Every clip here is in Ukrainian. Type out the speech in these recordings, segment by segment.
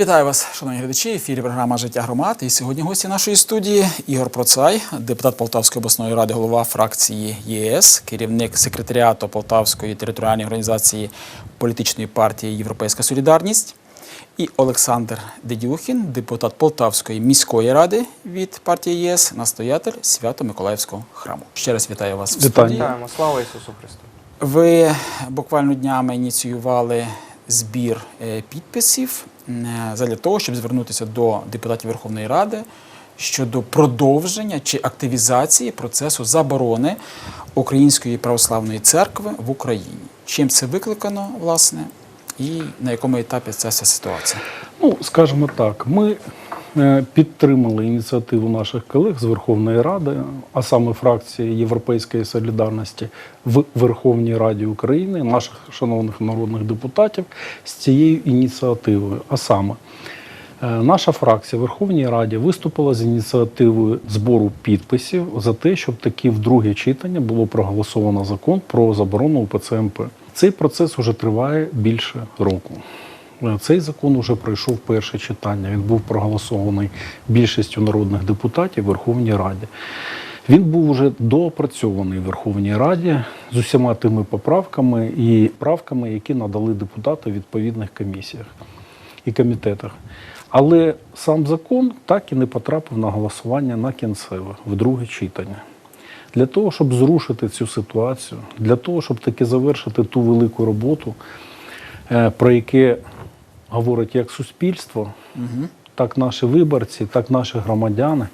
Вітаю вас, шановні глядачі. В ефірі програма Життя громад. І сьогодні гості нашої студії Ігор Процай, депутат Полтавської обласної ради, голова фракції ЄС, керівник секретаріату Полтавської територіальної організації політичної партії Європейська Солідарність. І Олександр Дедюхін, депутат Полтавської міської ради від партії ЄС, настоятель Свято-Миколаївського храму. Ще раз вітаю вас в студії. Вітаємо, слава Ісусу Христу. Ви буквально днями ініціювали збір е, підписів для того, щоб звернутися до депутатів Верховної Ради щодо продовження чи активізації процесу заборони Української православної церкви в Україні. Чим це викликано, власне, і на якому етапі ця ситуація? Ну, скажімо так, ми е, підтримали ініціативу наших колег з Верховної Ради, а саме фракції Європейської солідарності в Верховній Раді України, наших шановних народних депутатів з цією ініціативою. А саме, е, наша фракція Верховній Раді виступила з ініціативою збору підписів за те, щоб таки в друге читання було проголосовано закон про заборону УПЦ МП. Цей процес уже триває більше року. Е, Цей закон уже пройшов перше читання. Він був проголосований більшістю народних депутатів Верховній Раді. Він був уже доопрацьований в Верховній Раді з усіма тими поправками і правками, які надали депутати в відповідних комісіях і комітетах. Але сам закон так і не потрапив на голосування на кінцеве в друге читання. Для того, щоб зрушити цю ситуацію, для того, щоб таки завершити ту велику роботу, е, про яке говорить як суспільство, так наші виборці, так наші громадяни,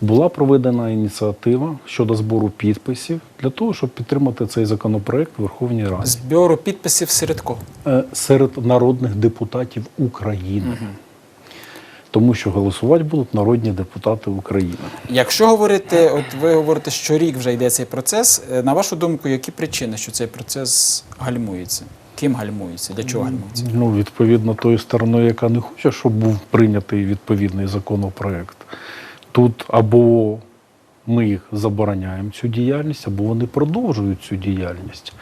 була проведена ініціатива щодо збору підписів для того, щоб підтримати цей законопроект в Верховній Раді Збору підписів серед кого? Е, серед народних депутатів України. Тому що голосувати будуть народні депутати України. Якщо говорити, от ви говорите, що рік вже йде цей процес. е, На вашу думку, які причини, що цей процес гальмується? Ким гальмується? Для чого гальмується? Ну, відповідно, тою стороною, яка не хоче, щоб був прийнятий відповідний законопроект. Тут або ми їх забороняємо цю діяльність, або вони продовжують цю діяльність.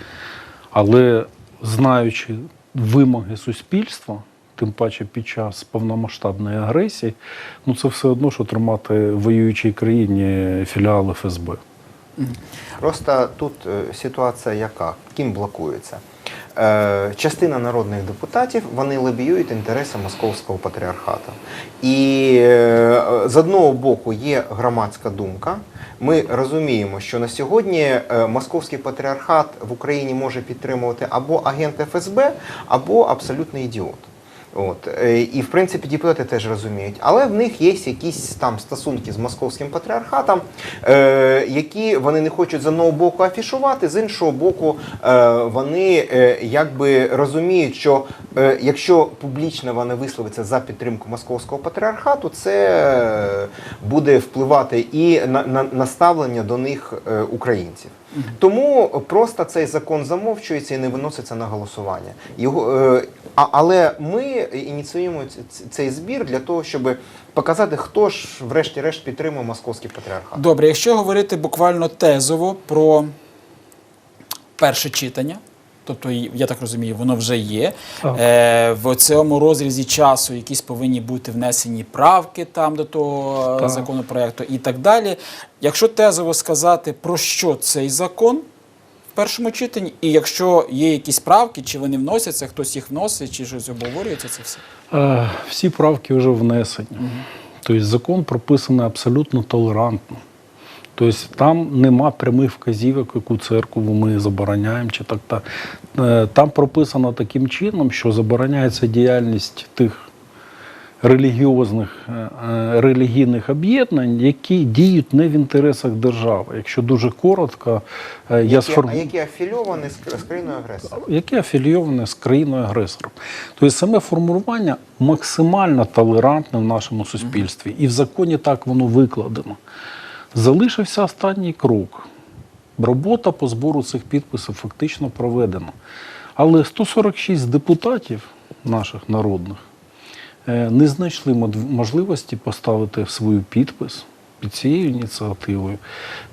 Але знаючи вимоги суспільства, тим паче під час повномасштабної агресії, ну це все одно, що тримати в воюючій країні філіал ФСБ. Просто тут е, ситуація яка? Ким блокується? Е, частина народних депутатів вони лобіюють інтереси московського патріархату. І е, з одного боку є громадська думка. Ми розуміємо, що на сьогодні е, московський патріархат в Україні може підтримувати або агент ФСБ, або абсолютний ідіот. От е, і в принципі депутати теж розуміють, але в них є якісь там стосунки з московським патріархатом, е, які вони не хочуть з одного боку афішувати, з іншого боку, е, вони е, якби розуміють, що е, якщо публічно вони висловляться за підтримку московського патріархату, це буде впливати і на, на, на ставлення до них е, українців. Тому просто цей закон замовчується і не виноситься на голосування. Його, е, а, але ми ініціюємо цей збір для того, щоб показати, хто ж, врешті-решт, підтримує московський патріархат. Добре, якщо говорити буквально тезово про перше читання, тобто, я так розумію, воно вже є. Е, в цьому розрізі часу якісь повинні бути внесені правки там до того е, Так. законопроекту і так далі. Якщо тезово сказати, про що цей закон в першому читанні, і якщо є якісь правки, чи вони вносяться, хтось їх вносить, чи щось обговорюється, це все. Е, Всі правки вже внесені. Тобто закон прописаний абсолютно толерантно. Тобто там нема прямих вказівок, яку церкву ми забороняємо. Чи так, та. Е, Там прописано таким чином, що забороняється діяльність тих релігіозних е, е, релігійних об'єднань, які діють не в інтересах держави. Якщо дуже коротко, я Які, сформ... а які афільовані з, країною агресора. яке афілійоване з країною агресором. Тобто саме формулювання максимально толерантне в нашому суспільстві, і в законі так воно викладено. Залишився останній крок. Робота по збору цих підписів фактично проведена. Але 146 депутатів наших народних е, не знайшли можливості поставити свій підпис під цією ініціативою,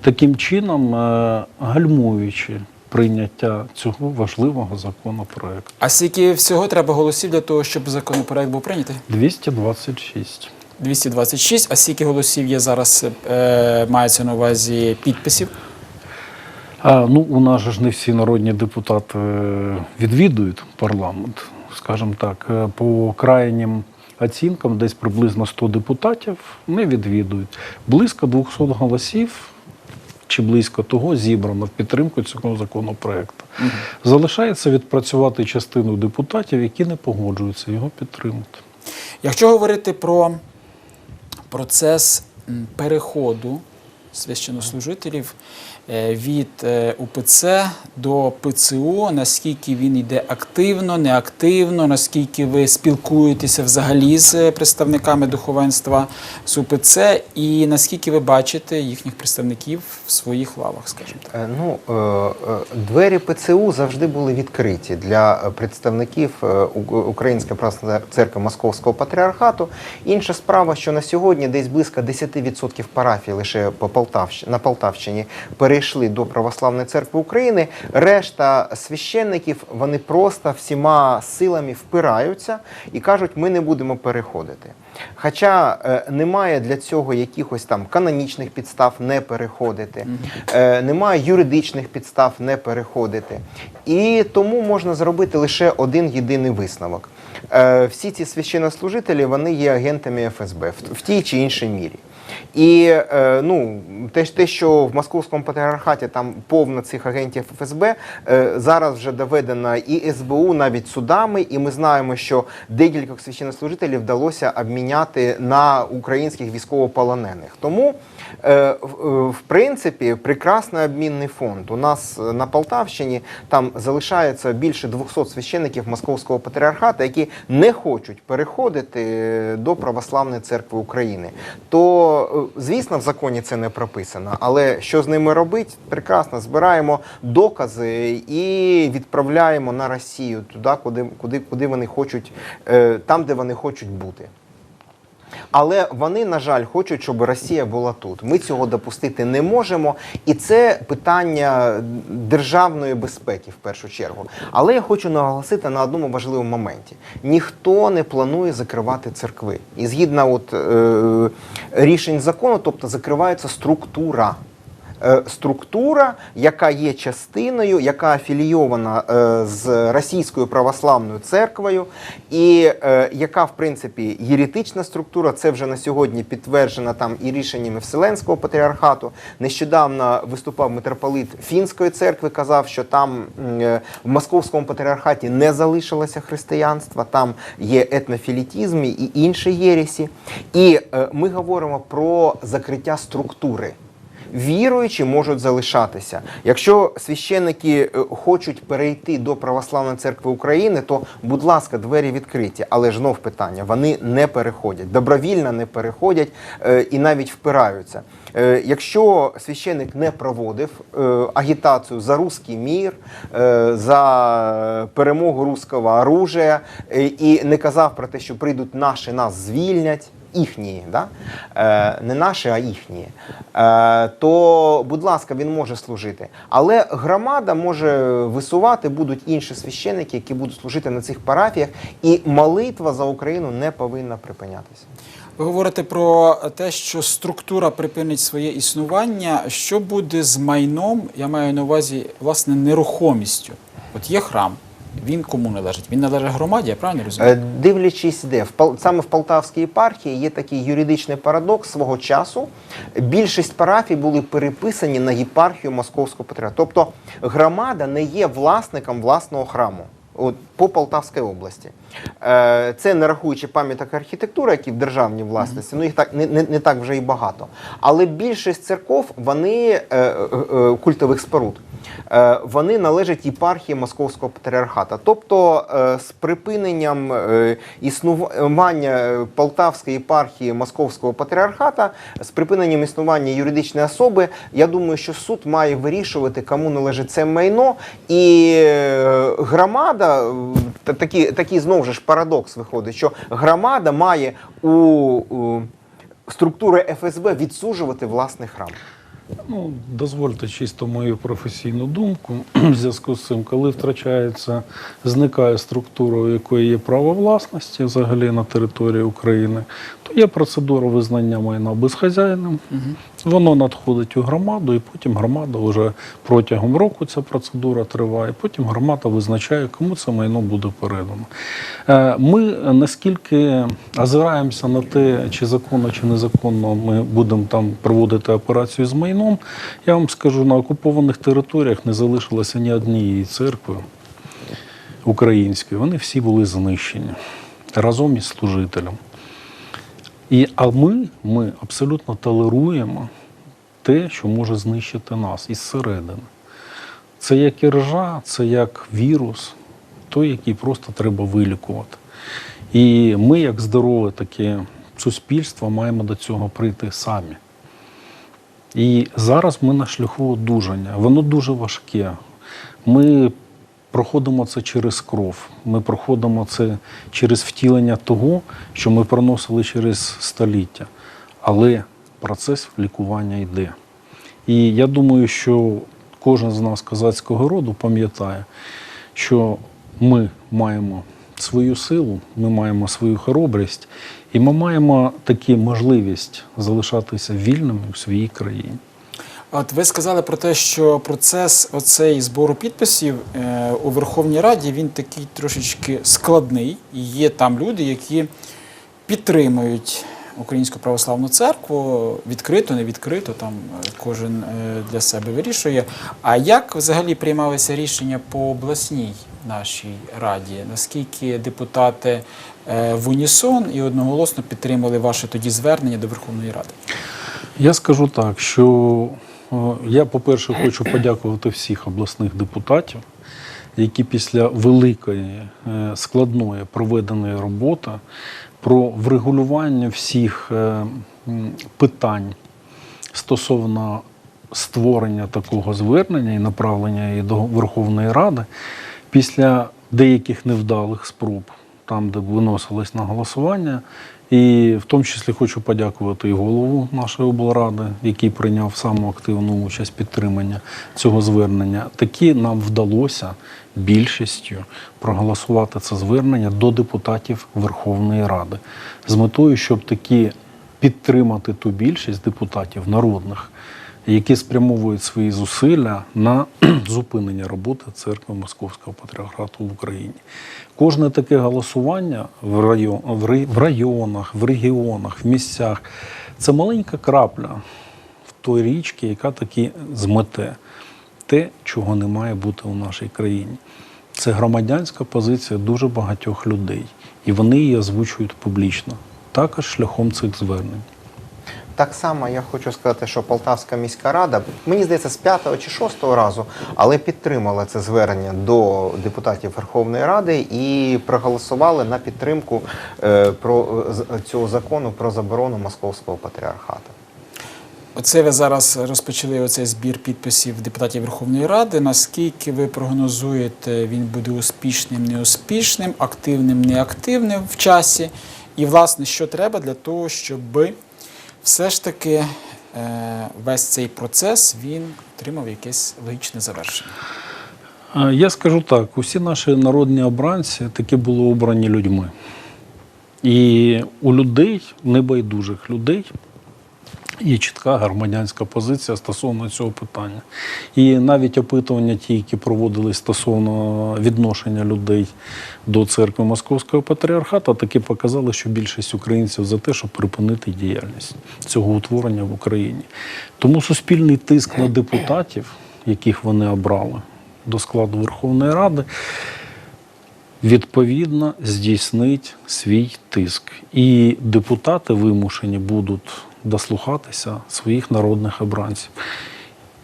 таким чином е, гальмуючи прийняття цього важливого законопроекту. А скільки всього треба голосів для того, щоб законопроект був прийнятий? 226. 226. А скільки голосів є зараз, е, мається на увазі підписів? А, ну, у нас же ж не всі народні депутати е, відвідують парламент, скажімо так, Е, по крайнім оцінкам, десь приблизно 100 депутатів не відвідують. Близько 200 голосів чи близько того зібрано в підтримку цього законопроекту. Залишається відпрацювати частину депутатів, які не погоджуються його підтримати. Якщо говорити про процес переходу священнослужителів е, від е, УПЦ до ПЦУ, наскільки він йде активно, неактивно, наскільки ви спілкуєтеся взагалі з представниками духовенства з УПЦ, і наскільки ви бачите їхніх представників в своїх лавах, скажімо так. Е, Ну, двері ПЦУ завжди були відкриті для представників Української православної церкви Московського патріархату. Інша справа, що на сьогодні десь близько 10% парафій лише по Полтавщині, на Полтавщині перейшли до Православної церкви України. Решта священників вони просто всіма силами впираються і кажуть, ми не будемо переходити. Хоча е, немає для цього якихось там канонічних підстав не переходити, е, немає юридичних підстав не переходити. І тому можна зробити лише один єдиний висновок. Е, всі ці священнослужителі вони є агентами ФСБ в, в тій чи іншій мірі. І е, ну, те, те, що в московському патріархаті там повно цих агентів ФСБ, е, зараз вже доведено і СБУ навіть судами, і ми знаємо, що декількох священнослужителів вдалося обміняти на українських військовополонених. Тому, е, в, принципі, прекрасний обмінний фонд. У нас на Полтавщині там залишається більше 200 священників московського патріархату, які не хочуть переходити до православної церкви України. То, е, звісно, в законі це не прописано, але що з ними робити? Прекрасно збираємо докази і відправляємо на Росію туди, куди, куди, куди вони хочуть, е, там, де вони хочуть бути. Але вони, на жаль, хочуть, щоб Росія була тут. Ми цього допустити не можемо, і це питання державної безпеки в першу чергу. Але я хочу наголосити на одному важливому моменті: ніхто не планує закривати церкви. І згідно от, е, рішень закону, тобто закривається структура. Е, Структура, яка є частиною, яка афілійована е, з Російською православною церквою, і е, яка, в принципі, єретична структура, це вже на сьогодні підтверджена там і рішеннями Вселенського патріархату. Нещодавно виступав митрополит Фінської церкви, казав, що там в московському патріархаті не залишилося християнства, там є етнофілітізм і інші єресі. І ми говоримо про закриття структури віруючі можуть залишатися. Якщо священники е, хочуть перейти до Православної церкви України, то, будь ласка, двері відкриті. Але ж знов питання: вони не переходять, добровільно не переходять е, і навіть впираються. Е, Якщо священник не проводив агітацію за руський мір, за перемогу руського оружия і не казав про те, що прийдуть наші, нас звільнять їхні, да? е, не наші, а їхні, е, то, будь ласка, він може служити. Але громада може висувати, будуть інші священники, які будуть служити на цих парафіях, і молитва за Україну не повинна припинятися. Ви говорите про те, що структура припинить своє існування. Що буде з майном? Я маю на увазі власне нерухомістю. От є храм, він кому належить? Він належить громаді, я правильно розумію? Е, Дивлячись, де саме в Полтавській єпархії є такий юридичний парадокс свого часу. Більшість парафій були переписані на єпархію Московського патріархату. Тобто громада не є власником власного храму. От, по Полтавській області. Е, це не рахуючи пам'яток архітектури, які в державній власності, ну їх так не, не, не так вже і багато. Але більшість церков, вони е, е, е, культових споруд, вони належать єпархії Московського патріархата. Тобто е, з припиненням е, існування Полтавської єпархії Московського патріархата, з припиненням існування юридичної особи, я думаю, що суд має вирішувати, кому належить це майно, і е, громада, е, та- такий, такий знову ж парадокс виходить, що громада має у, структури ФСБ відсуджувати власний храм. Ну, дозвольте чисто мою професійну думку. В зв'язку з цим, коли втрачається, зникає структура, у якої є право власності взагалі на території України, то є процедура визнання майна безхазяйним. Воно надходить у громаду, і потім громада вже протягом року ця процедура триває. Потім громада визначає, кому це майно буде передано. Е, Ми наскільки озираємося на те, чи законно, чи незаконно ми будемо там проводити операцію з майном, я вам скажу, на окупованих територіях не залишилося ні однієї церкви української. Вони всі були знищені разом із служителем. І, а ми, ми абсолютно толеруємо те, що може знищити нас із середини. Це як іржа, це як вірус, той, який просто треба вилікувати. І ми, як здорове таке суспільство, маємо до цього прийти самі. І зараз ми на шляху одужання. Воно дуже важке. Ми проходимо це через кров. Ми проходимо це через втілення того, що ми проносили через століття. Але процес лікування йде. І я думаю, що кожен з нас козацького роду пам'ятає, що ми маємо свою силу, ми маємо свою хоробрість, і ми маємо таку можливість залишатися вільними у своїй країні. От ви сказали про те, що процес оцей збору підписів е, у Верховній Раді він такий трошечки складний. І є там люди, які підтримують Українську православну церкву відкрито, не відкрито, там е, кожен е, для себе вирішує. А як взагалі приймалися рішення по обласній нашій раді? Наскільки депутати в унісон і одноголосно підтримали ваше тоді звернення до Верховної Ради? Я скажу так, що я, по-перше, хочу подякувати всіх обласних депутатів, які після великої е, складної проведеної роботи про врегулювання всіх е, питань стосовно створення такого звернення і направлення її до Верховної Ради після деяких невдалих спроб, там, де виносилось на голосування. І в тому числі хочу подякувати і голову нашої облради, який прийняв саму активну участь підтримання цього звернення. Таки нам вдалося більшістю проголосувати це звернення до депутатів Верховної Ради з метою, щоб таки підтримати ту більшість депутатів народних, які спрямовують свої зусилля на зупинення роботи церкви Московського патріархату в Україні. Кожне таке голосування в, район, в, районах, в регіонах, в місцях це маленька крапля в той річці, яка таки змете те, чого не має бути у нашій країні. Це громадянська позиція дуже багатьох людей, і вони її озвучують публічно, також шляхом цих звернень. Так само я хочу сказати, що Полтавська міська рада, мені здається, з п'ятого чи шостого разу, але підтримала це звернення до депутатів Верховної Ради і проголосували на підтримку е, про цього закону про заборону московського патріархату. Оце ви зараз розпочали оцей збір підписів депутатів Верховної Ради. Наскільки ви прогнозуєте, він буде успішним, неуспішним, активним, неактивним в часі? І, власне, що треба для того, щоб все ж таки е, весь цей процес він отримав якесь логічне завершення? Е, Я скажу так: усі наші народні обранці таки були обрані людьми. І у людей, небайдужих людей, є чітка громадянська позиція стосовно цього питання. І навіть опитування, ті, які проводились стосовно відношення людей до церкви Московського патріархату, таки показали, що більшість українців за те, щоб припинити діяльність цього утворення в Україні. Тому суспільний тиск на депутатів, яких вони обрали до складу Верховної Ради, відповідно здійснить свій тиск. І депутати вимушені будуть дослухатися своїх народних обранців.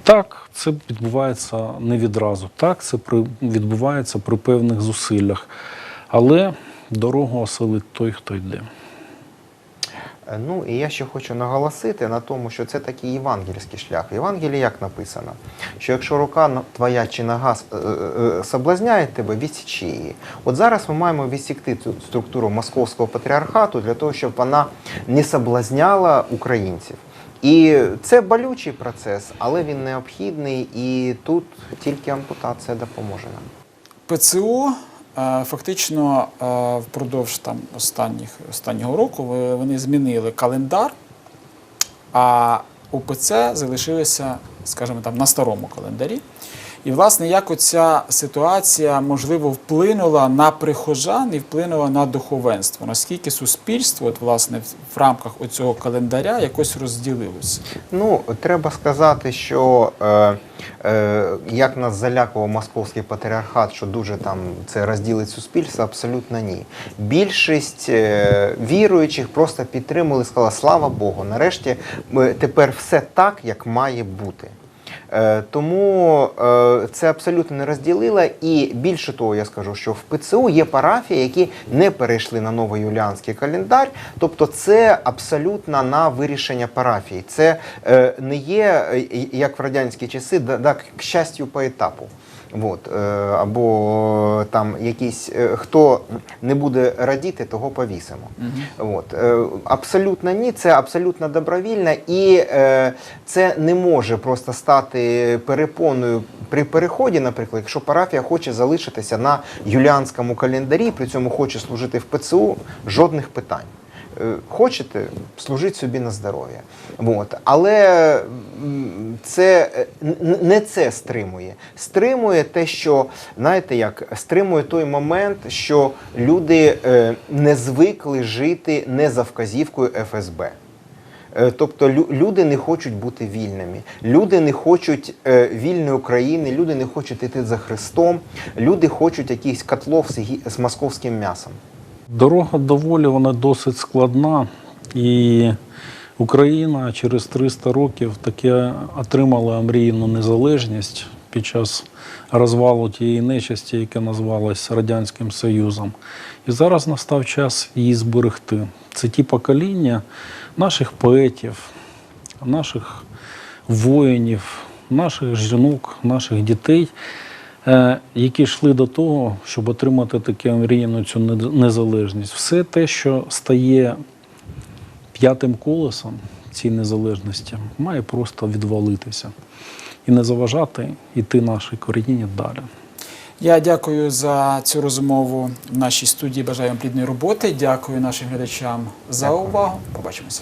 Так, це відбувається не відразу. Так, це при, відбувається при певних зусиллях. Але дорогу осилить той, хто йде. Е, Ну і я ще хочу наголосити на тому, що це такий євангельський шлях. В Євангелії як написано, що якщо рука твоя чи нога е, е, соблазняє тебе, відсічи її. От зараз ми маємо відсікти цю структуру московського патріархату для того, щоб вона не соблазняла українців. І це болючий процес, але він необхідний, і тут тільки ампутація допоможе нам. ПЦУ е, фактично е, впродовж там останніх, останнього року вони змінили календар, а УПЦ залишилися, скажімо там, на старому календарі. І, власне, як оця ситуація можливо вплинула на прихожан і вплинула на духовенство? Наскільки суспільство, от, власне, в- рамках оцього календаря якось розділилося? Ну, треба сказати, що е, е, як нас залякував московський патріархат, що дуже там це розділить суспільство, абсолютно ні. Більшість е, віруючих просто підтримали, сказали, слава Богу, нарешті ми, тепер все так, як має бути. Е, Тому е, це абсолютно не розділило. І більше того, я скажу, що в ПЦУ є парафії, які не перейшли на новий юліанський календар. Тобто, це абсолютно на вирішення парафії. Це е, не є як в радянські часи, да, к щастю, по етапу. От, е, або там якісь е, хто не буде радіти, того повісимо. От, е, абсолютно ні, це абсолютно добровільно, і е, це не може просто стати перепоною при переході, наприклад, якщо парафія хоче залишитися на юліанському календарі, при цьому хоче служити в ПЦУ, жодних питань. Е, Хочете, служіть собі на здоров'я. От. Але це е, не це стримує. Стримує те, що знаєте, як стримує той момент, що люди е, не звикли жити не за вказівкою ФСБ. Тобто люди не хочуть бути вільними, люди не хочуть вільної України, люди не хочуть йти за Христом, люди хочуть якийсь котлов з московським м'ясом. Дорога до волі вона досить складна, і Україна через 300 років таки отримала омріяну незалежність під час розвалу тієї нечисті, яка називалась Радянським Союзом. І зараз настав час її зберегти. Це ті покоління наших поетів, наших воїнів, наших жінок, наших дітей, які йшли до того, щоб отримати таку мріяну цю незалежність. Все те, що стає п'ятим колесом цієї незалежності, має просто відвалитися і не заважати йти нашій країні далі. Я дякую за цю розмову в нашій студії. Бажаю вам плідної роботи. Дякую нашим глядачам за увагу. Побачимося.